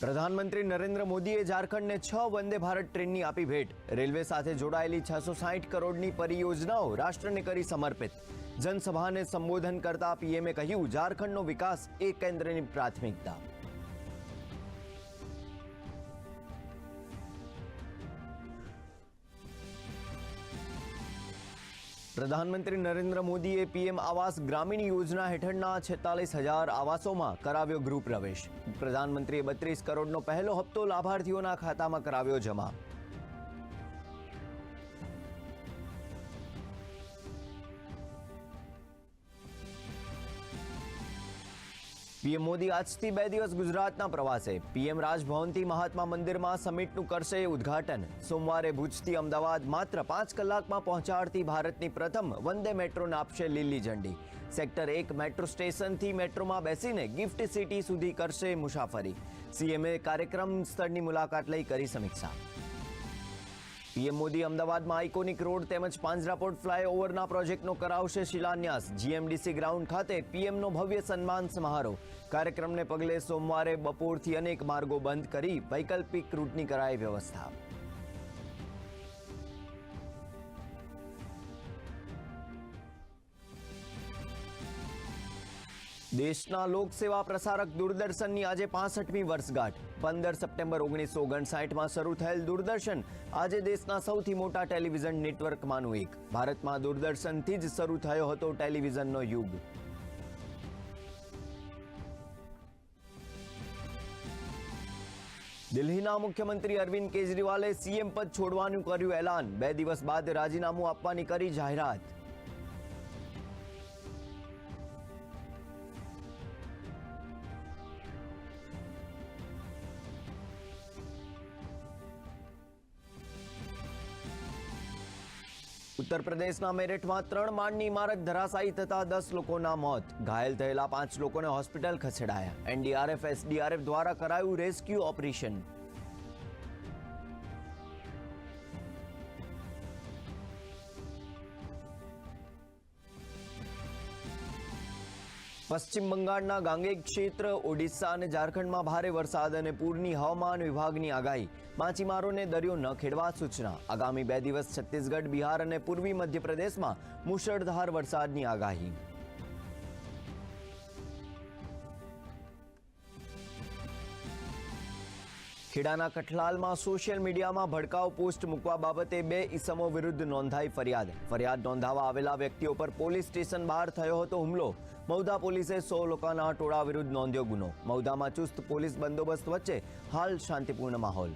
પ્રધાનમંત્રી નરેન્દ્ર મોદીએ ઝારખંડને છ વંદે ભારત ટ્રેનની આપી ભેટ. રેલવે સાથે જોડાયેલી છસો સાઠ કરોડની પરિયોજનાઓ રાષ્ટ્રને કરી સમર્પિત. જનસભાને સંબોધન કરતા પીએમએ કહ્યું, ઝારખંડનો વિકાસ એ કેન્દ્રની પ્રાથમિકતા. પ્રધાનમંત્રી નરેન્દ્ર મોદીએ પીએમ આવાસ ગ્રામીણ યોજના હેઠળના છેતાલીસ હજાર આવાસોમાં કરાવ્યો ગૃહ પ્રવેશ. પ્રધાનમંત્રીએ બત્રીસ કરોડનો પહેલો હપ્તો લાભાર્થીઓના ખાતામાં કરાવ્યો જમા. પીએમ મોદી આજથી બે દિવસ ગુજરાતના પ્રવાસે. પીએમ રાજભવનથી મહાત્મા મંદિરમાં સમિટનું કરશે ઉદ્ઘાટન. સોમવારે ભુજથી અમદાવાદ માત્ર પાંચ કલાકમાં પહોંચાડતી ભારતની પ્રથમ વંદે મેટ્રોને આપશે લીલી ઝંડી. સેક્ટર એક મેટ્રો સ્ટેશનથી મેટ્રોમાં બેસીને ગિફ્ટ સિટી સુધી કરશે મુસાફરી. સીએમએ કાર્યક્રમ સ્થળની મુલાકાત લઈ કરી સમીક્ષા. પીએમ મોદી અમદાવાદમાં આઇકોનિક રોડ તેમજ પાંજરાપોર્ટ ફ્લાયઓવરના પ્રોજેક્ટનો કરાવશે શિલાન્યાસ. જીએમડીસી ગ્રાઉન્ડ ખાતે પીએમનો ભવ્ય સન્માન સમારોહ. કાર્યક્રમને પગલે સોમવારે બપોરથી અનેક માર્ગો બંધ કરી વૈકલ્પિક રૂટની કરાઈ વ્યવસ્થા. દેશના લોકસેવા પ્રસારક દૂરદર્શનની આજે પાસઠમી વર્ષગાંઠ. પંદર સપ્ટેમ્બર ઓગણીસો ઓગણસાઠમાં શરૂ થયેલ દૂરદર્શન આજે દેશના સૌથી મોટા ટેલિવિઝન નેટવર્કમાંનું એક. ભારતમાં દૂરદર્શનથી જ શરૂ થયો હતો ટેલિવિઝનનો યુગ. દિલ્હીના મુખ્યમંત્રી અરવિંદ કેજરીવાલે સીએમ પદ છોડવાનું કર્યું એલાન. બે દિવસ બાદ રાજીનામું આપવાની કરી જાહેરાત. ઉત્તર પ્રદેશના મેરઠમાં ત્રણ માળની ઇમારત ધરાશાયી થતા દસ લોકોના મોત. ઘાયલ થયેલા પાંચ લોકોને હોસ્પિટલ ખસેડાયા. એનડીઆરએફ, એસડીઆરએફ દ્વારા કરાયું રેસ્ક્યુ ઓપરેશન. પશ્ચિમ બંગાળના ગાંગેક ક્ષેત્ર, ઓડિશા અને ઝારખંડમાં ભારે વરસાદ અને પૂરની હવામાન વિભાગની આગાહી. માછીમારોને દરિયો ન ખેડવા સૂચના. આગામી બે દિવસ છત્તીસગઢ, બિહાર અને પૂર્વી મધ્યપ્રદેશમાં મુશળધાર વરસાદની આગાહી. ખેડાના કઠલાલમાં સોશિયલ મીડિયામાં ભડકાઉ પોસ્ટ મૂકવા બાબતે બે ઈસમો વિરુદ્ધ નોંધાઈ ફરિયાદ. ફરિયાદ નોંધાવા આવેલા વ્યક્તિઓ પર પોલીસ સ્ટેશન બહાર થયો હતો હુમલો. મૌદા પોલીસે સો લોકોના ટોળા વિરુદ્ધ નોંધ્યો ગુનો. મૌદામાં ચુસ્ત પોલીસ બંદોબસ્ત વચ્ચે હાલ શાંતિપૂર્ણ માહોલ.